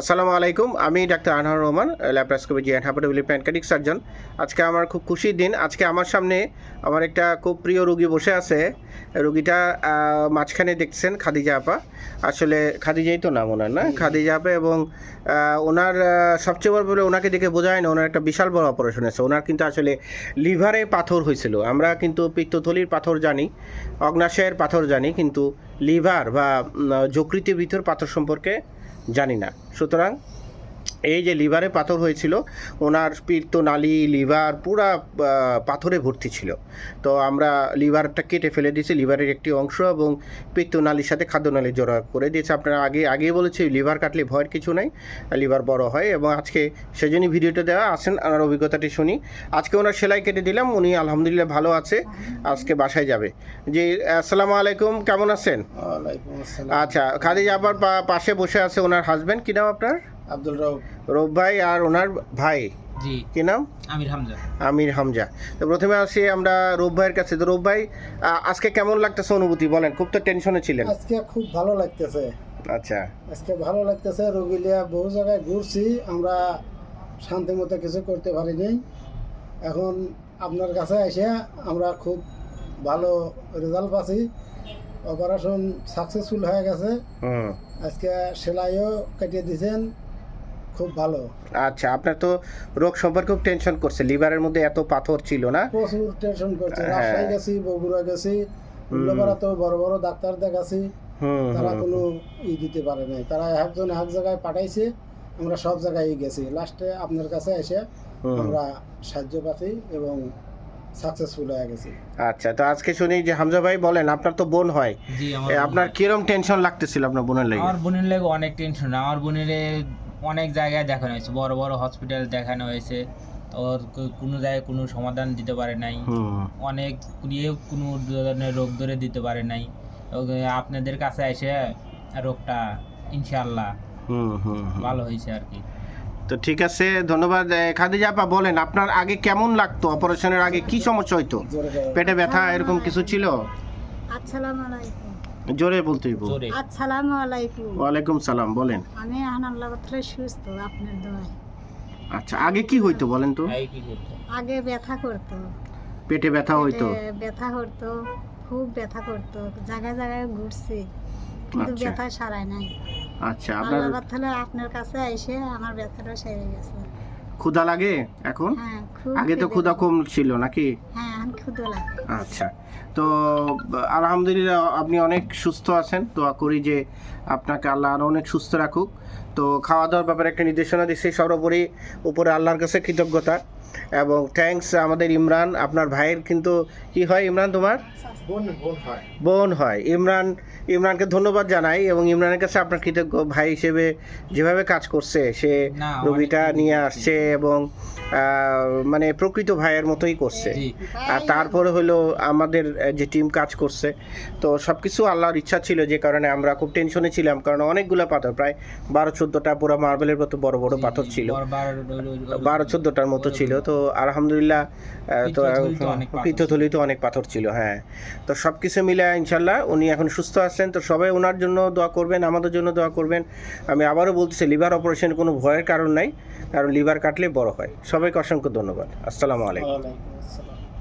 আসসালামু আলাইকুম আমি doctor Anhar Rahman laparoscopy G and hepatobiliary pancreatic surgeon. আজকে আমার খুব খুশির দিন আজকে আমার সামনে আমার একটা খুব প্রিয় রুগী বসে আছে। রুগীটা মাঝখানে দেখছেন খাদিজা আপা। আসলে খাদিজাই তো নাম ওনার না? খাদিজা আপা এবং ওনার সবচেয়ে বড় বলে ওনাকে দেখে বোঝা বোঝায় না ওনার একটা বিশাল বড় অপারেশন আছে ওনার কিন্তু আসলে লিভারে পাথর হয়েছিল। আমরা কিন্তু পিত্তথলির পাথর জানি অগ্নাশয়ের পাথর জানি কিন্তু লিভার বা যকৃতের ভিতর পাথর সম্পর্কে জানি না। সুতরাং এই যে লিভারে পাথর হয়েছিল ওনার পিত্তনালী লিভার পুরা পাথরে ভর্তি ছিল। তো আমরা লিভারটা কেটে ফেলে দিয়েছি লিভারের একটি অংশ এবং পিত্তনালীর সাথে খাদ্যনালী জোড়া করে দিয়েছে। আপনারা আগে আগেই বলেছি লিভার কাটলে ভয়ের কিছু নাই লিভার বড় হয় এবং আজকে সেজন্যই ভিডিওটা দেওয়া আসেন ওনার অভিজ্ঞতাটি শুনি। আজকে ওনার সেলাই কেটে দিলাম উনি আলহামদুলিল্লাহ ভালো আছে আজকে বাসায় যাবে। জি আসসালামু আলাইকুম কেমন আছেন? আচ্ছা খাদিজা আবার পাশে বসে আছে ওনার হাজবেন্ড কি নাম আপনার? আব্দুল রাউফ রব ভাই আর ওনার ভাই। জি। কি নাম? আমির হামজা। আমির হামজা। তো প্রথমে আসি আমরা রব ভাইয়ের কাছে। তো রব ভাই আজকে কেমন লাগতেছে অনুভূতি বলেন? খুব তো টেনশনে ছিলেন। আজকে খুব ভালো লাগতেছে। আচ্ছা। আজকে ভালো লাগতেছে। রোগীলিয়া বহু জায়গায় ঘুরছি। আমরা শান্তি মতো কিছু করতে পারিনি। এখন আপনার কাছে এসে আমরা খুব ভালো রেজাল্ট পাচ্ছি। অপারেশন সাকসেসফুল হয়ে গেছে। আজকে সেলাইও কেটে দিয়েছেন। খুব ভালো। আচ্ছা আপনার তো রোগ সম্পর্কে খুব টেনশন করছে লিভারের মধ্যে এত পাথর ছিল না? প্রচুর টেনশন করছে হ্যাঁ। রাজশাহী গেছি বগুড়া গেছি উল্লোপাড়া তো বড় বড় ডাক্তার দেখাছি তারা কোনো ই দিতে পারে নাই। তারা একজন এক জায়গায় পাঠাইছে আমরা সব জায়গায় গেছি। লাস্টে আপনার কাছে এসে আমরা সাহায্য পাচ্ছি এবং সাকসেসফুল হয়ে গেছি। আচ্ছা তো আজকে শুনি যে হামজা ভাই বলেন আপনার তো বোন হয়। আপনার কিরম টেনশন লাগতেছিল আপনার বোনের লাগে? আমার বোনের লাগে অনেক টেনশন আমার বোনের অনেক জায়গায় দেখানো হয়েছে। বড় বড় হসপিটাল দেখানো হয়েছে। ওর কোনো জায়গায় কোনো সমাধান দিতে পারে নাই। অনেক ইয়ে কোনো ধরনের রোগ ধরে দিতে পারে নাই। আপনাদের কাছে এসে রোগটা ইনশাল্লাহ হুম হুম হুম। ভালো হয়েছে আর কি। তো ঠিক আছে ধন্যবাদ। এ, খাদিজা আপা বলেন আপনার আগে কেমন লাগতো? অপারেশনের আগে কি সমস্যা হইতো? পেটে ব্যথা এরকম কিছু ছিল? আসসালামু আলাইকুম। জোরে বলতে হইব। জোরে। আসসালামু আলাইকুম। ওয়ালাইকুম সালাম বলেন। আমি আনাল্লাহ বাতলে সুস্থ আপনার দোয়ায়। আচ্ছা আগে কি হইতো বলেন তো? এই কি করতে আগে ব্যথা করতো। পেটে ব্যথা হইতো? ব্যথা করতো খুব ব্যথা করতো জায়গায় জায়গায় ঘুরছি কিন্তু আচ্ছা। ব্যথা সারায় নাই। আচ্ছা আপনার বাতলে আপনার কাছে এসে আমার ব্যথাটা সেরে গেছে। ক্ষুধা লাগে এখন? হ্যাঁ আগে তো খিদে ক্ষুধা কম ছিল নাকি? হ্যাঁ লাগে। আচ্ছা। তো, আলহামদুলিল্লাহ আপনি অনেক সুস্থ আছেন। দোয়া করি যে আপনাকে আল্লাহ আরও অনেক সুস্থ রাখুক। তো খাওয়া দাওয়ার ব্যাপারে একটা নির্দেশনা দিচ্ছে সর্বোপরি উপরে আল্লাহর কাছে কৃতজ্ঞতা এবং থ্যাঙ্কস আমাদের ইমরান আপনার ভাইয়ের কিন্তু কি হয় ইমরান তোমার? বোন বোন হয়। বোন হয়। ইমরান ইমরানকে ধন্যবাদ জানাই এবং ইমরানের কাছে আপনার কৃতজ্ঞ ভাই হিসেবে যেভাবে কাজ করছে সে রোগীটা নিয়ে আসছে এবং মানে প্রকৃত ভাইয়ের মতোই করছে। আর তারপরে হলো আমাদের যে টিম কাজ করছে তো সব কিছু আল্লাহর ইচ্ছা ছিল যে কারণে আমরা খুব টেনশনে ছিলাম কারণ অনেকগুলো পাথর প্রায় বারো চোদ্দোটা পুরো মার্বেলের মতো বড় বড় পাথর ছিল। বারো চোদ্দোটার মতো ছিল। তো আলহামদুলিল্লাহ তো পিত্তথলিতে অনেক পাথর ছিল। অনেক পাথর ছিল হ্যাঁ। তো সব কিছু মিলে ইনশাল্লাহ উনি এখন সুস্থ আছেন। তো সবাই ওনার জন্য দোয়া করবেন আমাদের জন্য দোয়া করবেন। আমি আবারও বলতেছি লিভার অপারেশন কোনো ভয়ের কারণ নাই কারণ লিভার কাটলে বড় হয়। সবাইকে অসংখ্য ধন্যবাদ। আসসালামু আলাইকুম। ওয়ালাইকুম আসসালাম।